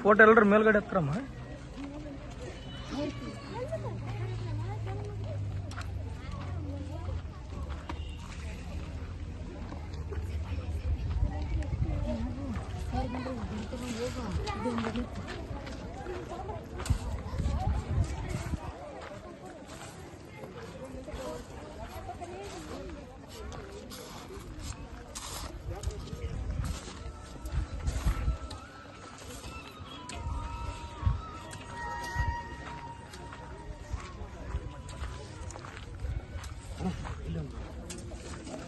Photo ಎಲ್ಲರ ಮೇಲ್ಗಡೆ ಹತ್ರಮ್ಮ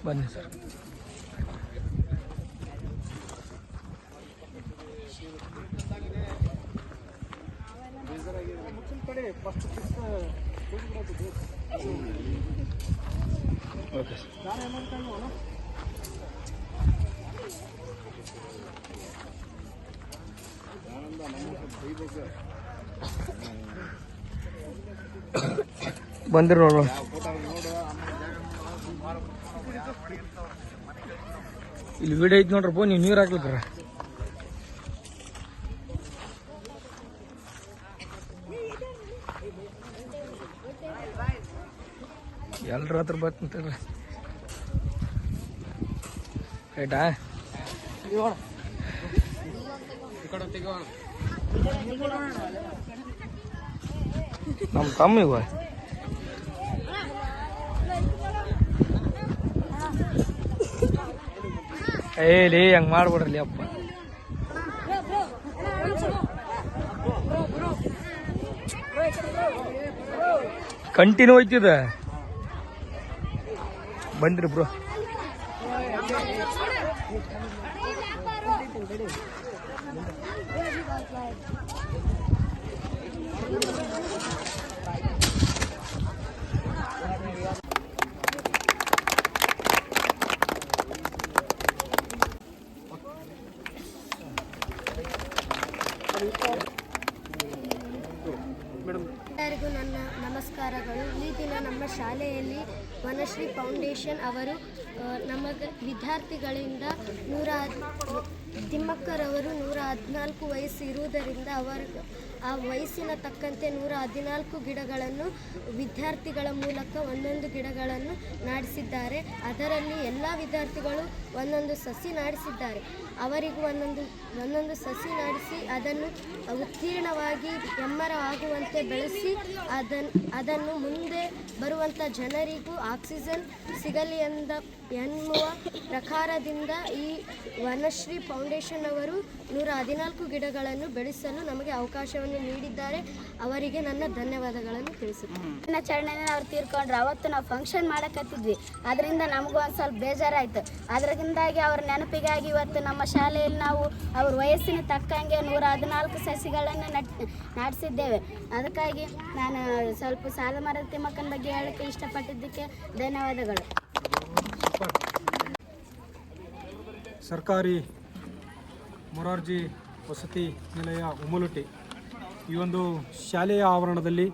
맞네 사람. Okay. ಬಂದಿರಿ ನೋಡುವ ಇಲ್ಲಿ ವಿಡಿಯೋ ಐತಿ ನೋಡ್ರಪ್ಪ ನೀವು ನೀರು ಹಾಕ್ಲಿಕ್ಕಾರ ಎಲ್ರ ಹತ್ರ ಬರ್ತಂತಲ್ರಿ ರೈಟಾ ನಮ್ಮ ತಮ್ಮ ಇವ. ಏಲಿ ಹಂಗೆ ಮಾಡ್ಬಿಡ್ರಿ ಅಪ್ಪ. ಕಂಟಿನ್ಯೂ ಹೋಯ್ತಿದ. ಬಂದ್ರಿ ಬ್ರೋ ಎಲ್ಲರಿಗೂ ನನ್ನ ನಮಸ್ಕಾರಗಳು. ಈ ದಿನ ನಮ್ಮ ಶಾಲೆಯಲ್ಲಿ ವನಶ್ರೀ ಫೌಂಡೇಶನ್ ಅವರು ನಮಗೆ ವಿದ್ಯಾರ್ಥಿಗಳಿಂದ ನೂರ ತಿಮ್ಮಕ್ಕರವರು ನೂರ ಹದಿನಾಲ್ಕು ವಯಸ್ಸು ಇರುವುದರಿಂದ ಅವರ ಆ ವಯಸ್ಸಿನ ತಕ್ಕಂತೆ ನೂರ ಹದಿನಾಲ್ಕು ಗಿಡಗಳನ್ನು ವಿದ್ಯಾರ್ಥಿಗಳ ಮೂಲಕ ಒಂದೊಂದು ಗಿಡಗಳನ್ನು ನಾಡಿಸಿದ್ದಾರೆ. ಅದರಲ್ಲಿ ಎಲ್ಲ ವಿದ್ಯಾರ್ಥಿಗಳು ಒಂದೊಂದು ಸಸಿ ನಾಡಿಸಿದ್ದಾರೆ. ಅವರಿಗೂ ಒಂದೊಂದು ಒಂದೊಂದು ಸಸಿ ನಾಡಿಸಿ ಅದನ್ನು ಉತ್ತೀರ್ಣವಾಗಿ ಆಗುವಂತೆ ಬೆಳೆಸಿ ಅದನ್ನು ಅದನ್ನು ಮುಂದೆ ಬರುವಂಥ ಜನರಿಗೂ ಆಕ್ಸಿಜನ್ ಸಿಗಲಿ ಎಂದ ಎನ್ನುವ ಪ್ರಕಾರದಿಂದ ಈ ವನಶ್ರೀ ಫೌಂಡೇಶನ್ ಅವರು ನೂರ ಹದಿನಾಲ್ಕು ಗಿಡಗಳನ್ನು ಬೆಳೆಸಲು ನಮಗೆ ಅವಕಾಶವನ್ನು ನೀಡಿದ್ದಾರೆ. ಅವರಿಗೆ ನನ್ನ ಧನ್ಯವಾದಗಳನ್ನು ತಿಳಿಸುತ್ತೇನೆ. ನನ್ನ ಅವ್ರು ತೀರ್ಕೊಂಡ್ರು. ಅವತ್ತು ನಾವು ಫಂಕ್ಷನ್ ಮಾಡಕತ್ತಿದ್ವಿ ಅದರಿಂದ ನಮಗೂ ಒಂದು ಸ್ವಲ್ಪ ಬೇಜಾರಾಯಿತು. ಅದರಿಂದಾಗಿ ಅವ್ರ ನೆನಪಿಗಾಗಿ ಇವತ್ತು ನಮ್ಮ ಶಾಲೆಯಲ್ಲಿ ನಾವು ಅವ್ರ ವಯಸ್ಸಿನ ತಕ್ಕಂಗೆ ನೂರ ಹದಿನಾಲ್ಕು ಸಸಿಗಳನ್ನು ನಟ್, ನಾಟಿಸಿದ್ದೇವೆ. ಅದಕ್ಕಾಗಿ ನಾನು ಸ್ವಲ್ಪ ಸಾಲ ಮರದ ತಿಮ್ಮಕ್ಕನ ಬಗ್ಗೆ ಹೇಳಕ್ಕೆ ಇಷ್ಟಪಟ್ಟಿದ್ದಕ್ಕೆ ಧನ್ಯವಾದಗಳು. ಸರ್ಕಾರಿ ಮೊರಾರ್ಜಿ ವಸತಿ ನಿಲಯ ಉಮಲುಟಿ. ಈ ಒಂದು ಶಾಲೆಯ ಆವರಣದಲ್ಲಿ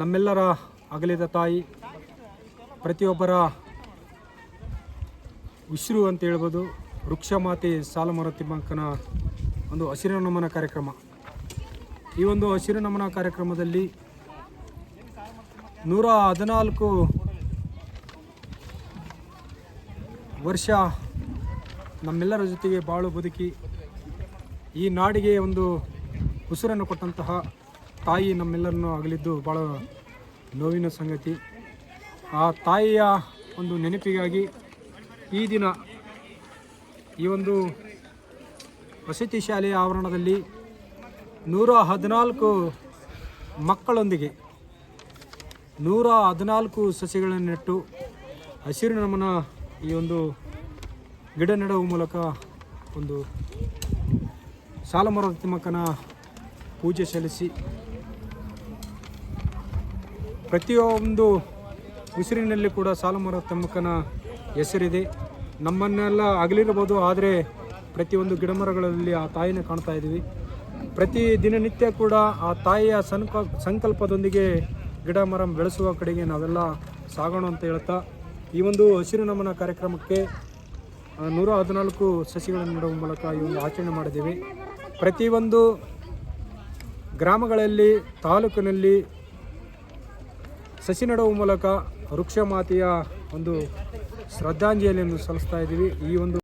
ನಮ್ಮೆಲ್ಲರ ಅಗಲಿದ ತಾಯಿ, ಪ್ರತಿಯೊಬ್ಬರ ಉಸಿರು ಅಂತ ಹೇಳ್ಬೋದು ವೃಕ್ಷಮಾತೆ ಸಾಲುಮರ ತಿಮ್ಮಕ್ಕನ ಒಂದು ಹಸಿರು ನಮನ ಕಾರ್ಯಕ್ರಮ. ಈ ಒಂದು ಹಸಿರು ನಮನ ಕಾರ್ಯಕ್ರಮದಲ್ಲಿ ನೂರ ಹದಿನಾಲ್ಕು ವರ್ಷ ನಮ್ಮೆಲ್ಲರ ಜೊತೆಗೆ ಬಾಳು ಬದುಕಿ ಈ ನಾಡಿಗೆ ಒಂದು ಉಸಿರನ್ನು ಕೊಟ್ಟಂತಹ ತಾಯಿ ನಮ್ಮೆಲ್ಲರನ್ನು ಅಗಲಿದ್ದು ಭಾಳ ನೋವಿನ ಸಂಗತಿ. ಆ ತಾಯಿಯ ಒಂದು ನೆನಪಿಗಾಗಿ ಈ ದಿನ ಈ ಒಂದು ವಸತಿ ಶಾಲೆಯ ಆವರಣದಲ್ಲಿ ನೂರ ಹದಿನಾಲ್ಕು ಮಕ್ಕಳೊಂದಿಗೆ ನೂರ ಹದಿನಾಲ್ಕು ಸಸಿಗಳನ್ನು ನೆಟ್ಟು ಹಸಿರು ನಮನ ಈ ಒಂದು ಗಿಡ ನೆಡುವ ಮೂಲಕ ಒಂದು ಸಾಲಮರದ ತಿಮ್ಮಕ್ಕನ ಪೂಜೆ ಸಲ್ಲಿಸಿ ಪ್ರತಿಯೊಂದು ಉಸಿರಿನಲ್ಲಿ ಕೂಡ ಸಾಲಮರದ ತಿಮ್ಮಕ್ಕನ ಹೆಸರಿದೆ. ನಮ್ಮನ್ನೆಲ್ಲ ಅಗಲಿರಬಹುದು, ಆದರೆ ಪ್ರತಿಯೊಂದು ಗಿಡಮರಗಳಲ್ಲಿ ಆ ತಾಯಿನ ಕಾಣ್ತಾ ಇದ್ದೀವಿ. ಪ್ರತಿ ದಿನನಿತ್ಯ ಕೂಡ ಆ ತಾಯಿಯ ಸಂಕ ಸಂಕಲ್ಪದೊಂದಿಗೆ ಗಿಡ ಮರ ಬೆಳೆಸುವ ಕಡೆಗೆ ನಾವೆಲ್ಲ ಸಾಗೋಣ ಅಂತ ಹೇಳ್ತಾ ಈ ಒಂದು ಹಸಿರು ನಮನ ಕಾರ್ಯಕ್ರಮಕ್ಕೆ ನೂರ ಹದಿನಾಲ್ಕು ಸಸಿಗಳನ್ನು ನೆಡುವ ಮೂಲಕ ಈ ಒಂದು ಆಚರಣೆ ಮಾಡಿದ್ದೀವಿ. ಪ್ರತಿಯೊಂದು ಗ್ರಾಮಗಳಲ್ಲಿ, ತಾಲೂಕಿನಲ್ಲಿ ಸಸಿ ನೆಡುವ ಮೂಲಕ ವೃಕ್ಷ ಮಾತೆಯ ಒಂದು ಶ್ರದ್ಧಾಂಜಲಿಯನ್ನು ಸಲ್ಲಿಸ್ತಾ ಇದ್ದೀವಿ. ಈ ಒಂದು